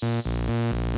Thank you.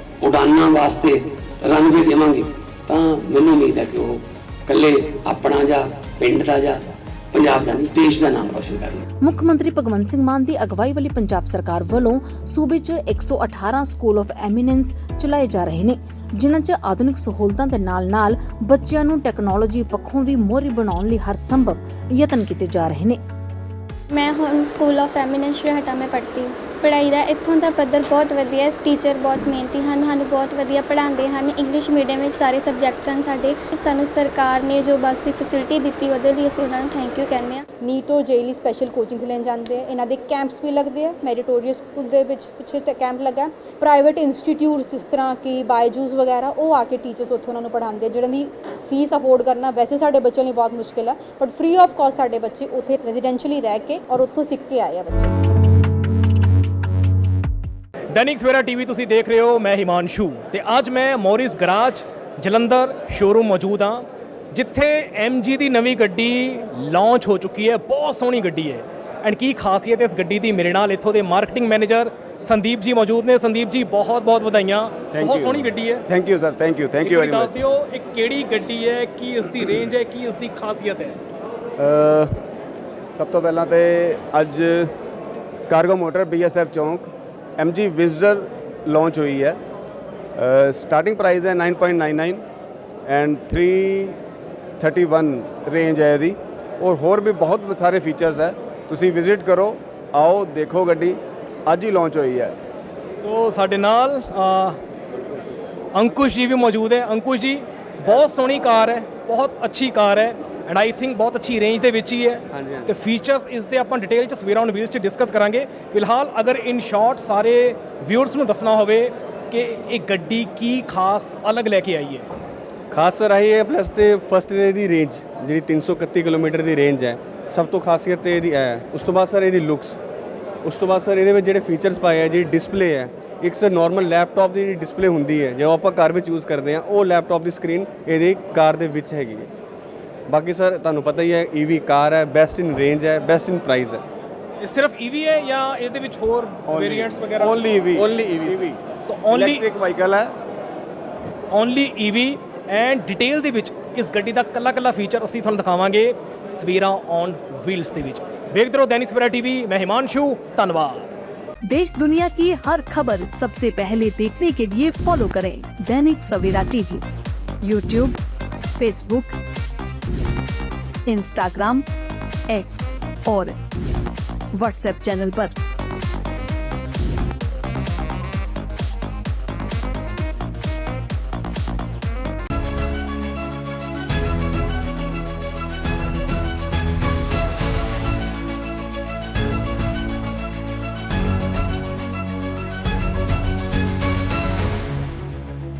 ਉਡਾਨਾਂ ਵਾਸਤੇ runway ਦੇਵਾਂਗੇ। ਤਾਂ ਮੈਨੂੰ ਉਮੀਦ ਹੈ ਕਿ ਉਹ ਇਕੱਲੇ ਆਪਣਾ ਜਾਂ ਪਿੰਡ ਦਾ ਜਾਂ ਪੰਜਾਬ ਦਾ ਨਹੀਂ, ਦੇਸ਼ ਦਾ ਨਾਮ ਰੋਸ਼ਨ ਕਰਨਗੇ। ਮੁੱਖ ਮੰਤਰੀ ਭਗਵੰਤ ਸਿੰਘ ਮਾਨ ਦੀ ਅਗਵਾਈ ਵਾਲੀ ਪੰਜਾਬ ਸਰਕਾਰ ਵੱਲੋਂ ਸੂਬੇ 'ਚ 118 ਸਕੂਲ ਆਫ ਐਮੀਨੈਂਸ ਚਲਾਏ ਜਾ ਰਹੇ ਨੇ, ਜਿਨ੍ਹਾਂ 'ਚ ਆਧੁਨਿਕ ਸਹੂਲਤਾਂ ਦੇ ਨਾਲ-ਨਾਲ ਬੱਚਿਆਂ ਨੂੰ ਟੈਕਨੋਲੋਜੀ ਪੱਖੋਂ ਵੀ ਮੋਹਰੀ ਬਣਾਉਣ ਲਈ ਹਰ ਸੰਭਵ ਯਤਨ ਕੀਤੇ ਜਾ ਰਹੇ ਨੇ। ਮੈਂ ਹੁਣ ਸਕੂਲ ਆਫ ਐਮੀਨੈਂਸ ਹਟਾ ਮੈਂ ਪੜ੍ਹਦੀ ਹਾਂ ਪੜ੍ਹਾਈ ਦਾ ਇੱਥੋਂ ਦਾ ਪੱਧਰ ਬਹੁਤ ਵਧੀਆ ਹੈ। ਟੀਚਰ ਬਹੁਤ ਮਿਹਨਤੀ ਹਨ, ਸਾਨੂੰ ਬਹੁਤ ਵਧੀਆ ਪੜ੍ਹਾਉਂਦੇ ਹਨ। ਇੰਗਲਿਸ਼ ਮੀਡੀਅਮ ਵਿੱਚ ਸਾਰੇ ਸਬਜੈਕਟਸ ਹਨ ਸਾਡੇ। ਸਾਨੂੰ ਸਰਕਾਰ ਨੇ ਜੋ ਬੱਸ ਦੀ ਫੈਸਿਲਿਟੀ ਦਿੱਤੀ, ਉਹਦੇ ਲਈ ਅਸੀਂ ਉਹਨਾਂ ਨੂੰ ਥੈਂਕ ਯੂ ਕਹਿੰਦੇ ਹਾਂ। ਨੀਟੋ ਜੇਲੀ ਸਪੈਸ਼ਲ ਕੋਚਿੰਗ ਲੈਣ ਜਾਂਦੇ ਆ। ਇਹਨਾਂ ਦੇ ਕੈਂਪਸ ਵੀ ਲੱਗਦੇ ਆ। ਮੈਰੀਟੋਰੀਅਸ ਸਕੂਲ ਦੇ ਵਿੱਚ ਪਿੱਛੇ ਕੈਂਪ ਲੱਗਾ। ਪ੍ਰਾਈਵੇਟ ਇੰਸਟੀਟਿਊਟਸ ਜਿਸ ਤਰ੍ਹਾਂ ਕਿ ਬਾਇਜੂਸ ਵਗੈਰਾ, ਉਹ ਆ ਕੇ ਟੀਚਰਸ ਉੱਥੇ ਉਹਨਾਂ ਨੂੰ ਪੜ੍ਹਾਉਂਦੇ ਆ ਜਿਹਨਾਂ ਦੀ ਫੀਸ ਅਫੋਰਡ ਕਰਨਾ, ਵੈਸੇ ਸਾਡੇ ਬੱਚਿਆਂ ਲਈ ਬਹੁਤ ਮੁਸ਼ਕਿਲ ਹੈ ਬਟ ਫ੍ਰੀ ਆਫ ਕਾਸਟ ਸਾਡੇ ਬੱਚੇ ਉੱਥੇ ਰੈਜ਼ੀਡੈਂਸ਼ੀਅਲੀ ਰਹਿ ਕੇ ਔਰ ਉੱਥੋਂ ਸਿੱਖ ਕੇ ਆਏ ਆ ਬੱਚੇ। ਦੈਨਿਕ ਸਵੇਰਾ ਟੀਵੀ ਤੁਸੀਂ ਦੇਖ ਰਹੇ ਹੋ, ਮੈਂ ਹਿਮਾਂਸ਼ੂ ਤੇ ਅੱਜ ਮੈਂ ਮੋਰਿਸ ਗਰਾਜ ਜਲੰਧਰ ਸ਼ੋਰੂਮ ਮੌਜੂਦ ਹਾਂ, ਜਿੱਥੇ MG ਦੀ ਨਵੀਂ ਗੱਡੀ ਲਾਂਚ ਹੋ ਚੁੱਕੀ ਹੈ, ਬਹੁਤ ਸੋਹਣੀ ਗੱਡੀ ਹੈ। ਐਂਡ ਕੀ ਖਾਸੀਅਤ ਹੈ, ਇਸ ਗੱਡੀ ਦੀ ਮੇਰੇ ਨਾਲ ਇੱਥੋਂ ਦੇ ਮਾਰਕੀਟਿੰਗ ਮੈਨੇਜਰ ਸੰਦੀਪ ਜੀ ਮੌਜੂਦ ਨੇ। ਸੰਦੀਪ ਜੀ ਬਹੁਤ ਬਹੁਤ ਵਧਾਈਆਂ। ਬਹੁਤ ਸੋਹਣੀ ਗੱਡੀ ਹੈ। Thank you sir thank you thank you very very ਦੱਸ ਮਚ ਦਿਓ ਇਹ ਕਿਹੜੀ ਗੱਡੀ ਹੈ ਕੀ ਇਸ ਦੀ ਰੇਂਜ ਹੈ ਕੀ ਇਸ ਦੀ ਖਾਸੀਅਤ ਹੈ? ਸਭ ਤੋਂ ਪਹਿਲਾਂ ਤੇ ਅੱਜ ਕਾਰਗੋ ਮੋਟਰ BSF ਚੌਂਕ MG ਵਿਜ਼ਡਰ ਲਾਂਚ ਹੋਈ ਹੈ। ਸਟਾਰਟਿੰਗ ਪ੍ਰਾਈਸ ਹੈ 9.99 ਐਂਡ 331 ਰੇਂਜ ਹੈ ਇਹਦੀ। ਔਰ ਹੋਰ ਵੀ ਬਹੁਤ ਸਾਰੇ ਫੀਚਰਸ ਹੈ। ਤੁਸੀਂ ਵਿਜ਼ਿਟ ਕਰੋ ਆਓ ਦੇਖੋ ਗੱਡੀ। ਅੱਜ ਹੀ ਲਾਂਚ ਹੋਈ ਹੈ। ਸੋ ਸਾਡੇ ਨਾਲ ਅ, ਅੰਕੁਸ਼ ਜੀ ਵੀ ਮੌਜੂਦ ਹੈ। ਅੰਕੁਸ਼ ਜੀ ਬਹੁਤ ਸੋਹਣੀ ਕਾਰ ਹੈ ਬਹੁਤ ਅੱਛੀ ਕਾਰ ਹੈ ਐਂਡ ਆਈ ਥਿੰਕ ਬਹੁਤ ਅੱਛੀ ਰੇਂਜ ਦੇ ਵਿੱਚ ਹੀ ਹੈ। ਤੇ ਫੀਚਰਸ ਇਸ ਦੇ ਆਪਾਂ ਡਿਟੇਲ ਚ ਸਵੇਰਾ ਔਨ ਵੀਲਸ ਚ ਡਿਸਕਸ ਕਰਾਂਗੇ। ਫਿਲਹਾਲ ਅਗਰ ਇਨ ਸ਼ਾਰਟ ਸਾਰੇ ਵਿਊਅਰਸ ਨੂੰ ਦੱਸਣਾ ਹੋਵੇ ਕਿ ਇਹ ਗੱਡੀ ਕੀ ਖਾਸ ਅਲੱਗ ਲੈ ਕੇ ਆਈ ਹੈ। ਖਾਸ ਸਰ ਆਈ ਹੈ ਪਲੱਸ ਤੇ ਫਸਟ ਇਹਦੀ ਰੇਂਜ ਜਿਹੜੀ 331 ਕਿਲੋਮੀਟਰ ਦੀ ਰੇਂਜ ਹੈ ਸਭ ਤੋਂ ਖਾਸੀਅਤ ਤੇ ਇਹਦੀ ਇਹ ਹੈ ਉਸ ਤੋਂ ਬਾਅਦ ਸਰ ਇਹਦੀ ਲੁੱਕਸ ਉਸ ਤੋਂ ਬਾਅਦ ਸਰ ਇਹਦੇ ਵਿੱਚ ਜਿਹੜੇ ਫੀਚਰਸ ਪਾਏ ਆ ਜਿਹੜੀ ਡਿਸਪਲੇ ਹੈ ਇੱਕ ਸਰ ਨਾਰਮਲ ਲੈਪਟਾਪ ਦੀ ਜਿਹੜੀ ਡਿਸਪਲੇ ਹੁੰਦੀ ਹੈ ਜੋ ਆਪਾਂ ਘਰ ਵਿੱਚ ਯੂਜ਼ ਕਰਦੇ ਆ ਉਹ ਲੈਪਟਾਪ ਦੀ ਸਕਰੀਨ ਇਹਦੇ ਕਾਰ ਦੇ ਵਿੱਚ ਹੈਗੀ ਹੈ। ਬਾਕੀ ਸਰ ਤੁਹਾਨੂੰ ਪਤਾ ਹੀ ਹੈ ਈਵੀ ਕਾਰ ਹੈ ਬੈਸਟ ਇਨ ਰੇਂਜ ਹੈ ਬੈਸਟ ਇਨ ਪ੍ਰਾਈਸ ਹੈ। ਇਹ ਸਿਰਫ ਈਵੀ ਹੈ ਜਾਂ ਇਹਦੇ ਵਿੱਚ ਹੋਰ ਵੇਰੀਐਂਟਸ ਵਗੈਰਾ? Only EV Only EV, so only electric vehicle ਹੈ। ਓਨਲੀ ਈਵੀ ਐਂਡ ਡਿਟੇਲ ਦੇ ਵਿੱਚ ਇਸ ਗੱਡੀ ਦਾ ਕੱਲਾ ਕੱਲਾ ਫੀਚਰ ਅਸੀਂ ਤੁਹਾਨੂੰ ਦਿਖਾਵਾਂਗੇ ਸਵੇਰਾ ਔਨ ਵੀਲਸ ਦੇ ਵਿੱਚ। ਵੇਖਦੇ ਰਹੋ ਦੈਨਿਕ ਸਵੇਰਾ ਟੀਵੀ ਮੈਂ ਹਿਮਾਂਸ਼ੂ ਧੰਨਵਾਦ देश दुनिया की हर खबर सबसे पहले देखने के लिए फॉलो करें Dainik Savera TV YouTube Facebook Instagram X और व्हाट्सएप चैनल पर।